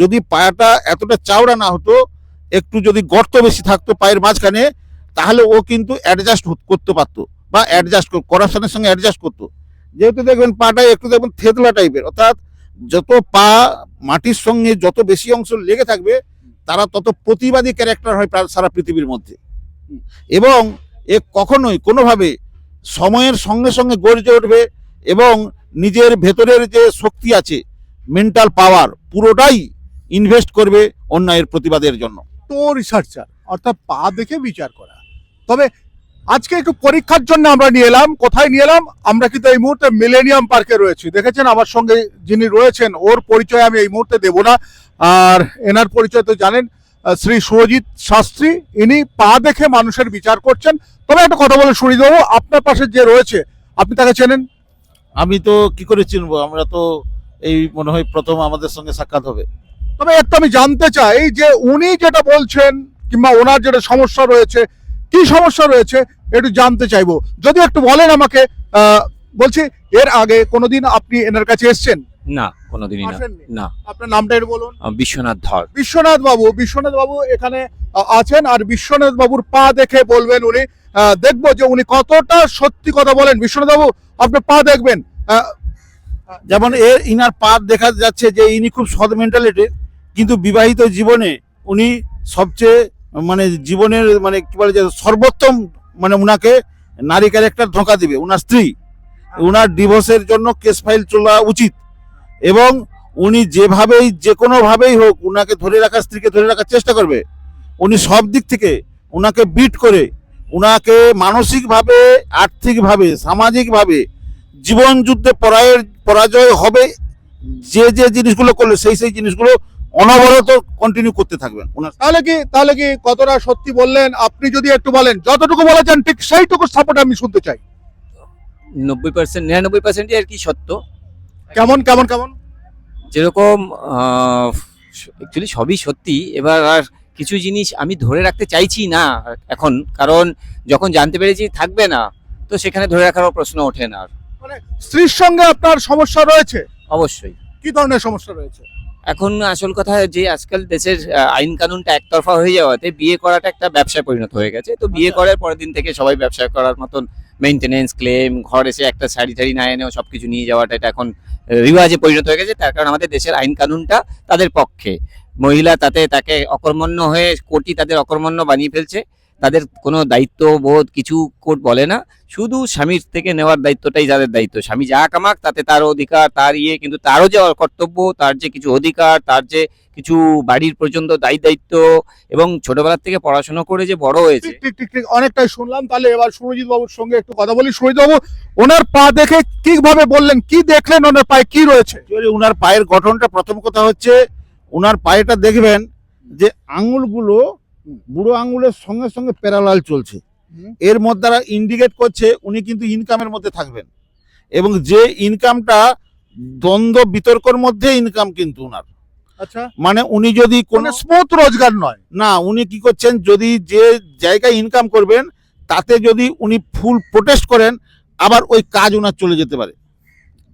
যদি পায়াটা এতটা চাওড়া না হতো, একটু যদি গর্ত বেশি থাকতো পায়ের মাঝখানে, তাহলে ও কিন্তু অ্যাডজাস্ট করতে পারতো বা অ্যাডজাস্ট করাপশনের সঙ্গে অ্যাডজাস্ট করতো। যেহেতু দেখবেন পাটা একটু দেখবেন থেতলা টাইপের অর্থাৎ যত পা মাটির সঙ্গে যত বেশি অংশ লেগে থাকবে, তারা তত প্রতিবাদী ক্যারেক্টার হয় সারা পৃথিবীর মধ্যে। এবং এ কখনোই কোনোভাবে সময়ের সঙ্গে সঙ্গে গর্জে উঠবে এবং নিজের ভেতরের যে শক্তি আছে মেন্টাল পাওয়ার পুরোটাই ইনভেস্ট করবে অন্যায়ের প্রতিবাদের জন্য। তো রিসার্চার অর্থাৎ পা দেখে বিচার করা। তবে আজকে একটু পরীক্ষার জন্য আমরা নিয়ে এলাম কোথায় নিয়ে এলাম? আমরা কিন্তু এই মুহূর্তে মিলেনিয়াম পার্কে রয়েছি। দেখেছেন? আমার সঙ্গে যিনি রয়েছেন ওর পরিচয় আমি এই মুহূর্তে দেব না। আর এনার পরিচয় তো জানেন শ্রী সুরজিৎ শাস্ত্রী। ইনি পা দেখে মানুষের বিচার করছেন। তবে একটা কথা বলে শুনি দেবো আপনার পাশে যে রয়েছে আপনি তাকে চেনেন? আমি তো কি করে চিনবো? আমরা তো এই মনে হয় প্রথম আমাদের সঙ্গে সাক্ষাৎ হবে। তবে একটা আমি জানতে চাই যে উনি যেটা বলছেন কিংবা ওনার যেটা সমস্যা রয়েছে কি সমস্যা রয়েছে একটু জানতে চাইব। যদি একটু বলেন আমাকে আহ, বলছি এর আগে কোনোদিন আপনি এনার কাছে এসেছেন? না কোনোদিনই না। না। আপনার নামটা একটু বলুন। বিশ্বনাথ ধর। বিশ্বনাথ বাবু বিশ্বনাথ বাবু এখানে আছেন আর বিশ্বনাথ বাবুর পা দেখে বলবেন উনি আহ, দেখব যে উনি কতটা সত্যি কথা বলেন। বিশ্বনাথ বাবু আপনি পা দেখবেন। যেমন এর ইনার পা দেখা যাচ্ছে যে ইনি খুব সৎ মেন্টালিটির কিন্তু বিবাহিত জীবনে উনি সবচেয়ে মানে জীবনের মানে কি বলে যে সর্বোত্তম মানে উনাকে নারী ক্যারেক্টার ধোঁকা দিবে, উনার স্ত্রী। উনার ডিভোর্সের জন্য কেস ফাইল চলা উচিত। এবং উনি যেভাবেই, যে কোনোভাবেই হোক উনাকে ধরে রাখার, স্ত্রীকে ধরে রাখার চেষ্টা করবে। উনি সব দিক থেকে উনাকে বিট করে, উনাকে মানসিকভাবে, আর্থিকভাবে, সামাজিকভাবে, জীবন যুদ্ধে পরাজয় হবে, যে যে জিনিসগুলো করলে, সেই সেই জিনিসগুলো অনবরত কন্টিনিউ করতে থাকবেন। তাহলে কি তাহলে কি কতটা সত্যি বললেন? আপনি যদি একটু বলেন যতটুকু বলেছেন ঠিক সেইটুকু সাপোর্ট আমি শুনতে চাই। নব্বই পার্সেন্ট নিরানব্বই পার্সেন্টই আর কি সত্য। কেমন কেমন কেমন? যেরকম অ্যাকচুয়ালি সবই সত্যি। এবার আর কিছু জিনিস আমি ধরে রাখতে চাইছি না এখন কারণ যখন জানতে পেরেছি থাকবে না তো সেখানে ধরে রাখারও প্রশ্ন ওঠে না আর। মানে স্ত্রীর সঙ্গে আপনার সমস্যা রয়েছে? অবশ্যই। কি ধরনের সমস্যা রয়েছে? এখন আসল কথা যে আজকাল দেশের আইন কানুনটা একতরফা হয়ে যাওয়াতে বিয়ে করাটা একটা ব্যবসায় পরিণত হয়ে গেছে। তো বিয়ে আচ্ছা। করার পরের দিন থেকে সবাই ব্যবসা করার মতন মেনটেনেন্স ক্লেম ঘর এসে একটা শাড়ি টাড়ি না এনেও সব কিছু নিয়ে যাওয়াটা এটা এখন রিওয়াজে পরিণত হয়ে গেছে। তার কারণ আমাদের দেশের আইন কানুনটা তাদের পক্ষে। মহিলা তাতে তাকে অকর্মণ্য হয়ে কোটি তাদের অকর্মণ্য বানিয়ে ফেলছে। তাদের কোনো দায়িত্ব বোধ কিছু কোর্ট বলে না। শুধু স্বামীর থেকে নেওয়ার দায়িত্বটাই যাদের দায়িত্ব। স্বামী যা কামাক তাতে তার অধিকার তার ইয়ে কিন্তু তারও যে কর্তব্য তার যে কিছু অধিকার তার যে কিছু বাড়ির পর্যন্ত দায়ী দায়িত্ব এবং ছোটবেলার থেকে পড়াশোনা করে যে বড় হয়েছে। ঠিক ঠিক ঠিক অনেকটাই শুনলাম। তাহলে এবার সুরজিৎ বাবুর সঙ্গে একটু কথা বলি। সুরজিৎ বাবু ওনার পা দেখে কীভাবে বললেন কি দেখলেন ওনার পায়ে? কি রয়েছে? উনার পায়ের গঠনটা প্রথম কথা হচ্ছে ওনার পায়েটা দেখবেন যে আঙুলগুলো বুড়ো আঙুলের সঙ্গে সঙ্গে প্যারালাল চলছে। এর মধ্যে দ্বারা ইন্ডিকেট করছে উনি কিন্তু ইনকামের মধ্যে থাকবেন। এবং যে ইনকামটা দ্বন্দ্ব বিতর্কর মধ্যে ইনকাম কিন্তু উনার। আচ্ছা। মানে উনি যদি কোনো কোনো স্মুথ রোজগার নয়। না উনি কি করছেন যদি যে জায়গায় ইনকাম করবেন তাতে যদি উনি ফুল প্রোটেস্ট করেন আবার ওই কাজ ওনার চলে যেতে পারে।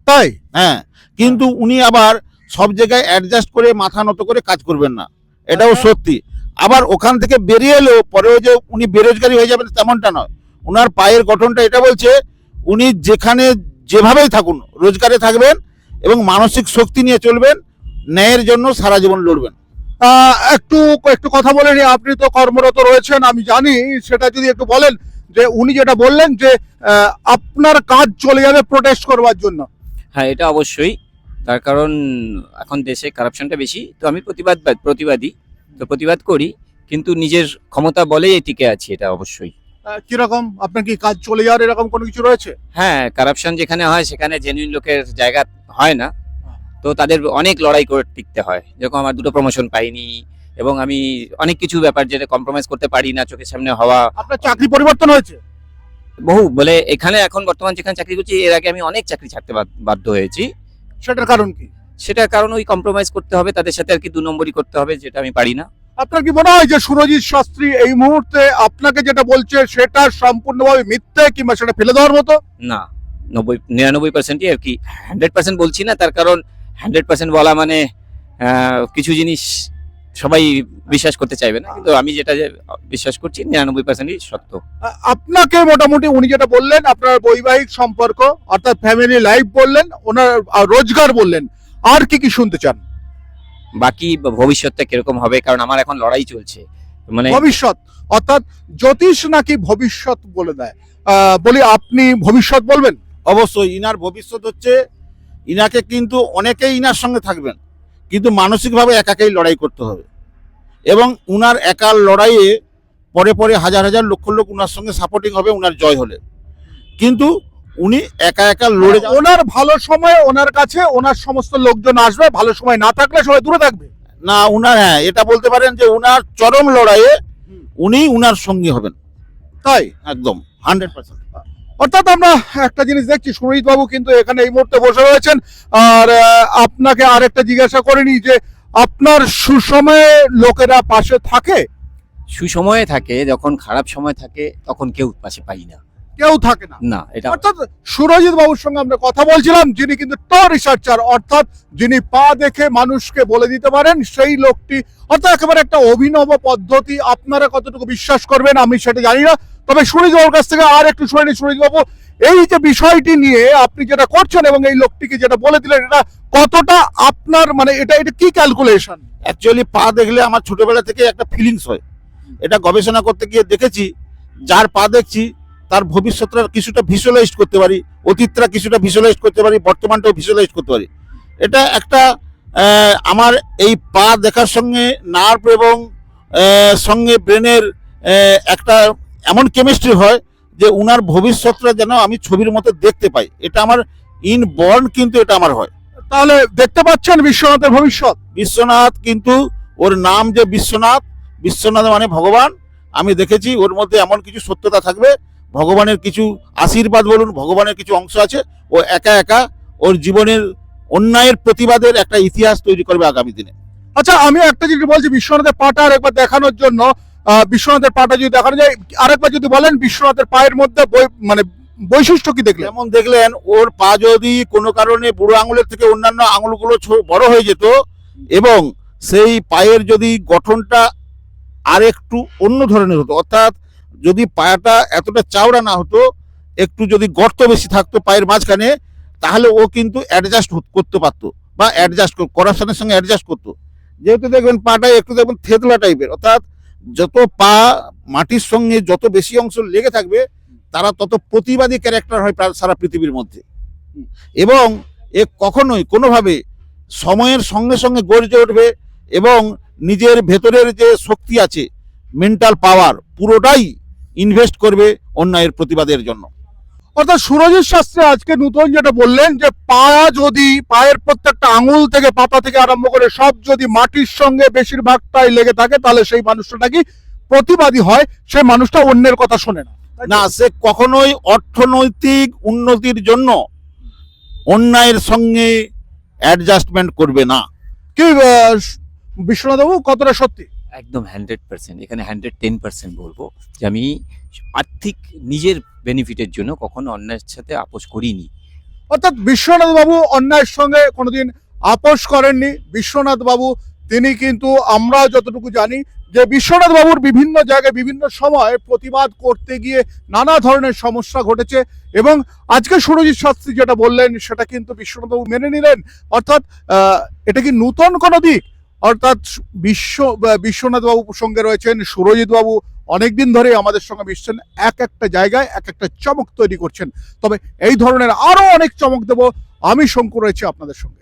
তাই? হ্যাঁ কিন্তু উনি আবার সব জায়গায় অ্যাডজাস্ট করে মাথা নত করে কাজ করবেন না। এটাও আচ্ছা। সত্যি। আবার ওখান থেকে বেরিয়ে এলেও পরেও যে উনি বেরোজগারি হয়ে যাবেন তেমনটা নয়। ওনার পায়ের গঠনটা এটা বলছে উনি যেখানে যেভাবেই থাকুন রোজগারে থাকবেন এবং মানসিক শক্তি নিয়ে চলবেন ন্যায়ের জন্য সারা জীবন লড়বেন। একটু একটু কথা বলে নি আপনি তো কর্মরত রয়েছেন আমি জানি সেটা যদি একটু বলেন যে উনি যেটা বললেন যে আপনার কাজ চলে যাবে প্রোটেস্ট করবার জন্য। হ্যাঁ এটা অবশ্যই। তার কারণ এখন দেশে কারাপশনটা বেশি তো আমি প্রতিবাদ প্রতিবাদী। তো প্রতিবাদ করি কিন্তু নিজের ক্ষমতা বলেই টিকে আছি এটা অবশ্যই। কীরকম? আপনার কি কাজ চলে যাওয়ার এরকম কোনো কিছু রয়েছে? হ্যাঁ কারাপশন যেখানে হয় সেখানে জেনুইন লোকের জায়গা হয় না। তো তাদের অনেক লড়াই করে টিকতে হয়। যেরকম আমার দুটো প্রমোশন পাইনি এবং আমি অনেক কিছু ব্যাপার যেটা কম্প্রোমাইজ করতে পারি না চোখের সামনে হওয়া। আপনার চাকরি পরিবর্তন হয়েছে? বহু বলে এখানে এখন বর্তমান যেখানে চাকরি করছি এর আগে আমি অনেক চাকরি ছাড়তে বাধ্য হয়েছি। সেটার কারণ কি? সেটার কারণ ওই কম্প্রোমাইজ করতে হবে তাদের সাথে আর কি দু নম্বরই করতে হবে যেটা আমি পারি না। আপনার কি মনে হয় যে সুরজিৎ শাস্ত্রী এই মুহূর্তে আপনাকে যেটা বলছে সেটা সম্পূর্ণভাবে মিথ্যে কিংবা সেটা ফেলে দেওয়ার মতো? না নব্বই নিরানব্বই পার্সেন্টই আর কি হান্ড্রেড পার্সেন্ট বলছি না তার কারণ হান্ড্রেড পার্সেন্ট বলা মানে কিছু জিনিস সবাই বিশ্বাস করতে চাইবে না কিন্তু আমি যেটা বিশ্বাস করছি নিরানব্বই পার্সেন্টই সত্য। আপনাকে মোটামুটি উনি যেটা বললেন আপনার বৈবাহিক সম্পর্ক অর্থাৎ ফ্যামিলি লাইফ বললেন ওনার রোজগার বললেন আর কি কি শুনতে চান? বাকি ভবিষ্যৎটা কীরকম হবে? কারণ আমার এখন লড়াই চলছে। মানে ভবিষ্যৎ অর্থাৎ জ্যোতিষ নাকি ভবিষ্যৎ বলে দেয়? বলি আপনি ভবিষ্যৎ বলবেন? অবশ্যই ইনার ভবিষ্যৎ হচ্ছে ইনাকে কিন্তু অনেকেই ইনার সঙ্গে থাকবেন কিন্তু মানসিকভাবে একাকেই লড়াই করতে হবে। এবং উনার একার লড়াইয়ে পরে পরে হাজার হাজার লক্ষ লোক উনার সঙ্গে সাপোর্টিং হবে উনার জয় হলে। কিন্তু উনি একা একা লড়ে ওনার ভালো সময় ওনার কাছে ওনার সমস্ত লোকজন আসবে ভালো সময় না থাকলে সবাই দূরে থাকবে। না উনার হ্যাঁ এটা বলতে পারেন যে উনার চরম লড়াইয়ে উনি উনার সঙ্গী হবেন। তাই? একদম হান্ড্রেড পার্সেন্ট অর্থাৎ আমরা একটা জিনিস দেখছি সুমিত বাবু কিন্তু এখানে এই মুহূর্তে বসে রয়েছেন। আর আপনাকে আরেকটা জিজ্ঞাসা করিনি যে আপনার সুসময়ে লোকেরা পাশে থাকে? সুসময়ে থাকে যখন খারাপ সময় থাকে তখন কেউ পাশে পাই না। কেউ থাকে না। না এটা অর্থাৎ সুরজিৎ বাবুর সঙ্গে আমরা কথা বলছিলাম যিনি কিন্তু ট রিসার্চার অর্থাৎ যিনি পা দেখে মানুষকে বলে দিতে পারেন সেই লোকটি অর্থাৎ একেবারে একটা অভিনব পদ্ধতি আপনারা কতটুকু বিশ্বাস করবেন আমি সেটা জানি না। তবে সুরজিৎ বাবুর কাছ থেকে আর একটু শুনে নি সুরজিৎ বাবু এই যে বিষয়টি নিয়ে আপনি যেটা করছেন এবং এই লোকটিকে যেটা বলে দিলেন এটা কতটা আপনার মানে এটা এটা কি ক্যালকুলেশন অ্যাকচুয়ালি পা দেখলে আমার ছোটবেলা থেকে একটা ফিলিংস হয়। এটা গবেষণা করতে গিয়ে দেখেছি যার পা দেখছি তার ভবিষ্যৎটা কিছুটা ভিজুয়ালাইজ করতে পারি অতীতটা কিছুটা ভিজুয়ালাইজ করতে পারি বর্তমানটাও ভিজুয়ালাইজ করতে পারি। এটা একটা আমার এই পা দেখার সঙ্গে নার্ভ এবং সঙ্গে ব্রেনের একটা এমন কেমিস্ট্রি হয় যে উনার ভবিষ্যৎটা যেন আমি ছবির মতো দেখতে পাই। এটা আমার ইন বর্ন কিন্তু এটা আমার হয়। তাহলে দেখতে পাচ্ছেন বিশ্বনাথের ভবিষ্যৎ? বিশ্বনাথ কিন্তু ওর নাম যে বিশ্বনাথ বিশ্বনাথ মানে ভগবান। আমি দেখেছি ওর মধ্যে এমন কিছু সত্যতা থাকবে ভগবানের কিছু আশীর্বাদ বলুন ভগবানের কিছু অংশ আছে ও একা একা ওর জীবনের অন্যায়ের প্রতিবাদের একটা ইতিহাস তৈরি করবে আগামী দিনে। আচ্ছা আমি একটা জিনিস বলছি বিশ্বনাথের পাটা আরেকবার দেখানোর জন্য বিশ্বনাথের পাটা যদি দেখানো যায় আরেকবার যদি বলেন বিশ্বনাথের পায়ের মধ্যে বৈ- মানে বৈশিষ্ট্য কি দেখলেন? যেমন দেখলেন ওর পা যদি কোনো কারণে বুড়ো আঙুলের থেকে অন্যান্য আঙুলগুলো বড় হয়ে যেত এবং সেই পায়ের যদি গঠনটা আর একটু অন্য ধরনের হতো অর্থাৎ যদি পায়াটা এতটা চাওড়া না হতো, একটু যদি গর্ত বেশি থাকতো পায়ের মাঝখানে, তাহলে ও কিন্তু অ্যাডজাস্ট করতে পারতো বা অ্যাডজাস্ট করাপশনের সঙ্গে অ্যাডজাস্ট করতো। যেহেতু দেখবেন পাটা একটু দেখবেন থেতলা টাইপের অর্থাৎ যত পা মাটির সঙ্গে যত বেশি অংশ লেগে থাকবে, তারা তত প্রতিবাদী ক্যারেক্টার হয় সারা পৃথিবীর মধ্যে। এবং এ কখনোই কোনোভাবে সময়ের সঙ্গে সঙ্গে গর্জে উঠবে এবং নিজের ভেতরের যে শক্তি আছে মেন্টাল পাওয়ার পুরোটাই ইনভেস্ট করবে অন্যায়ের প্রতিবাদের জন্য। অর্থাৎ সুরজিৎ শাস্ত্রী আজকে নতুন যেটা বললেন যে পা যদি পায়ের প্রত্যেকটা আঙুল থেকে পাতা থেকে আরম্ভ করে সব যদি মাটির সঙ্গে বেশিরভাগটাই লেগে থাকে তাহলে সেই মানুষটা নাকি প্রতিবাদী হয়? সেই মানুষটা অন্যের কথা শোনে না। না সে কখনোই অর্থনৈতিক উন্নতির জন্য অন্যায়ের সঙ্গে অ্যাডজাস্টমেন্ট করবে না। কি আহ, বিশ্বনাথ বাবু কতটা সত্যি? একদম হান্ড্রেড পার্সেন্ট এখানে হান্ড্রেড টেন পার্সেন্ট বলব যে আমি আর্থিক নিজের বেনিফিটের জন্য কখনো অন্যের সাথে আপোষ করিনি। অর্থাৎ বিশ্বনাথ বাবু অন্যায়ের সঙ্গে কোনোদিন আপোষ করেননি। বিশ্বনাথ বাবু তিনি কিন্তু আমরা যতটুকু জানি যে বিশ্বনাথ বাবুর বিভিন্ন জায়গায় বিভিন্ন সময় প্রতিবাদ করতে গিয়ে নানা ধরনের সমস্যা ঘটেছে এবং আজকে সুরজিৎ শাস্ত্রী যেটা বললেন, সেটা কিন্তু বিশ্বনাথ বাবু মেনে নিলেন। অর্থাৎ এটা কি নূতন কোনো দিক? অর্থাৎ বিশ্ব বা বিশ্বনাথ বাবু সঙ্গে রয়েছেন সুরজিৎ বাবু অনেকদিন ধরে আমাদের সঙ্গে মিশছেন। এক একটা জায়গায় এক একটা চমক তৈরি করছেন। তবে এই ধরনের আরও অনেক চমক দেব। আমি শঙ্কর রয়েছে আপনাদের সঙ্গে।